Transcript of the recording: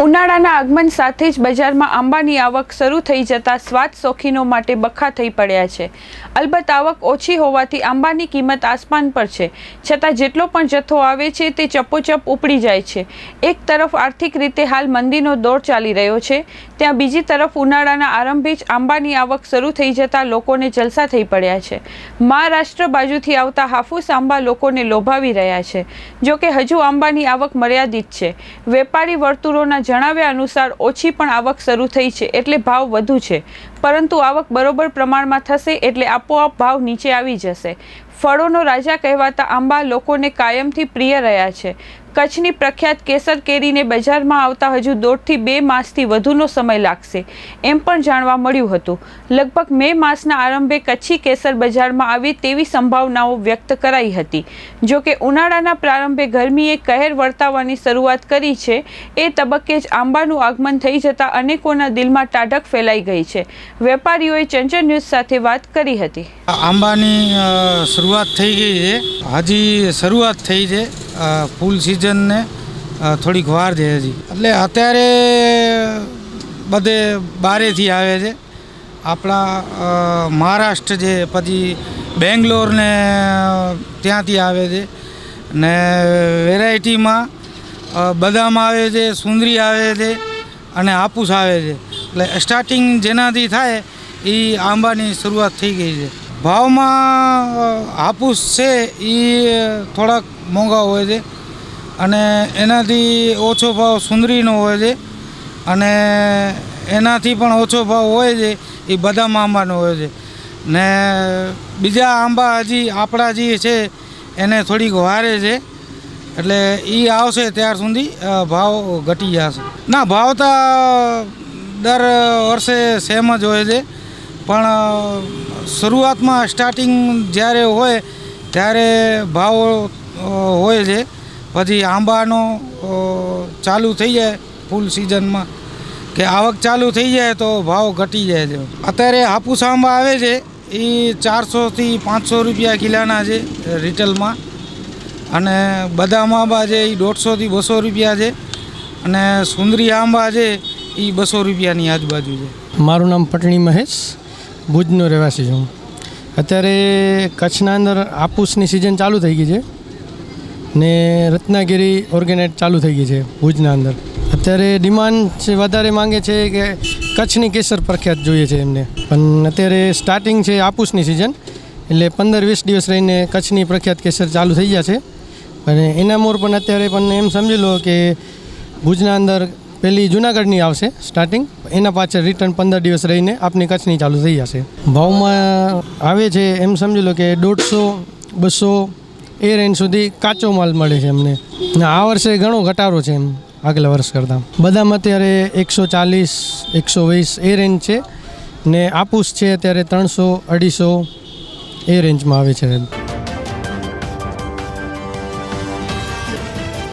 ઉનાળાના આગમન સાથે જ બજારમાં આંબાની આવક શરૂ થઈ જતાં સ્વાદ શોખીનો માટે બખા થઈ પડ્યા છે. અલબત્ત આવક ઓછી હોવાથી આંબાની કિંમત આસમાન પર છે. છતાં જેટલો પણ જથ્થો આવે છે તે ચપોચપ ઉપડી જાય છે. એક તરફ આર્થિક રીતે હાલ મંદીનો દોર ચાલી રહ્યો છે. ત્યાં બીજી તરફ ઉનાળાના આરંભે જ આંબાની આવક શરૂ થઈ જતાં લોકોને જલસા થઈ પડ્યા છે. મહારાષ્ટ્ર બાજુથી આવતા હાફૂસ આંબા લોકોને લોભાવી રહ્યા છે. જોકે હજુ આંબાની આવક મર્યાદિત છે. વેપારી વર્તુળોના જણાવ્યા અનુસાર ઓછી પણ આવક શરૂ થઈ છે એટલે ભાવ વધુ છે. પરંતુ આવક બરોબર પ્રમાણમાં થશે એટલે આપોઆપ ભાવ નીચે આવી જશે. ફળોનો રાજા કહેવાતા આંબા લોકોને કાયમથી પ્રિય રહ્યા છે. કચ્છની પ્રખ્યાત કેસર કેરીને બજારમાં આવતા હજુ દોઢથી બે માસથી વધુનો સમય લાગશે એમ પણ જાણવા મળ્યું હતું. લગભગ મે માસના આરંભે કચ્છી કેસર બજારમાં આવે તેવી સંભાવનાઓ વ્યક્ત કરાઈ હતી. જોકે ઉનાળાના પ્રારંભે ગરમીએ કહેર વર્તાવવાની શરૂઆત કરી છે, એ તબક્કે જ આંબાનું આગમન થઈ જતાં અનેકોના દિલમાં ટાઢક ફેલાઈ ગઈ છે. વેપારીઓએ ચંચળ ન્યૂઝ સાથે વાત કરી હતી. આંબાની શરૂઆત થઈ ગઈ છે. હજી શરૂઆત થઈ છે. ફૂલ સિઝનને થોડીક વાર છે હજી. એટલે અત્યારે બધે બારેથી આવે છે. આપણા મહારાષ્ટ્ર છે પછી બેંગ્લોર ને ત્યાંથી આવે છે. ને વેરાયટીમાં બદામ આવે છે, સુંદરી આવે છે અને હાપૂસ આવે છે. એટલે સ્ટાર્ટિંગ જેનાથી થાય એ આંબાની શરૂઆત થઈ ગઈ છે. ભાવમાં હાપુસ છે એ થોડાક મોંઘા હોય છે. અને એનાથી ઓછો ભાવ સુંદરીનો હોય છે. અને એનાથી પણ ઓછો ભાવ હોય છે એ બદામ આંબાનો હોય છે. ને બીજા આંબા હજી આપણા જે છે એને થોડીક વારે છે. એટલે એ આવશે ત્યાર સુધી ભાવ ઘટી જશે. ના, ભાવ તો દર વર્ષે સેમ જ હોય છે. પણ શરૂઆતમાં સ્ટાર્ટિંગ જ્યારે હોય, ત્યારે ભાવ હોય છે. પછી આંબાનો ચાલુ થઈ જાય ફૂલ સિઝનમાં કે આવક ચાલુ થઈ જાય તો ભાવ ઘટી જાય છે. અત્યારે હાપુસ આંબા આવે છે, એ ચારસોથી પાંચસો રૂપિયા કિલાના છે રિટેલમાં અને બદામ આંબા છે, એ દોઢસોથી બસો રૂપિયા છે. અને સુંદરી આંબા છે, એ બસો રૂપિયાની આજુબાજુ છે. મારું નામ પટણી મહેશ. ભુજનો રહેવાસી છું. અત્યારે કચ્છના અંદર આपूસની સિઝન ચાલુ થઈ ગઈ છે ને રત્નાગીરી ઓર્ગેનાઇટ ચાલુ થઈ ગઈ છે ભુજના અંદર. અત્યારે ડિમાન્ડ વધારે માંગે છે કે કચ્છની કેસર પ્રખ્યાત જોઈએ છે એમને. પણ અત્યારે સ્ટાર્ટિંગ છે આपूસની સિઝન એટલે પંદર વીસ દિવસ રહીને કચ્છની પ્રખ્યાત કેસર ચાલુ થઈ ગયા છે. અને એના મોર પણ અત્યારે પણ એમ સમજી લો કે ભુજના અંદર પહેલી જુનાગઢની આવશે સ્ટાર્ટિંગ એના પાછળ રિટર્ન પંદર દિવસ રહીને આપની કચ્છની ચાલુ થઈ જશે. ભાવમાં આવે છે એમ સમજી લો કે દોઢસો, બસો એ રેન્જ સુધી કાચો માલ મળે છે અમને ને આ વર્ષે ઘણો ઘટાડો છે એમ આગલા વર્ષ કરતાં. બધામાં અત્યારે એકસો ચાલીસ, એકસો વીસ એ રેન્જ છે ને આपूસ છે અત્યારે ત્રણસો અઢીસો એ રેન્જમાં આવે છે.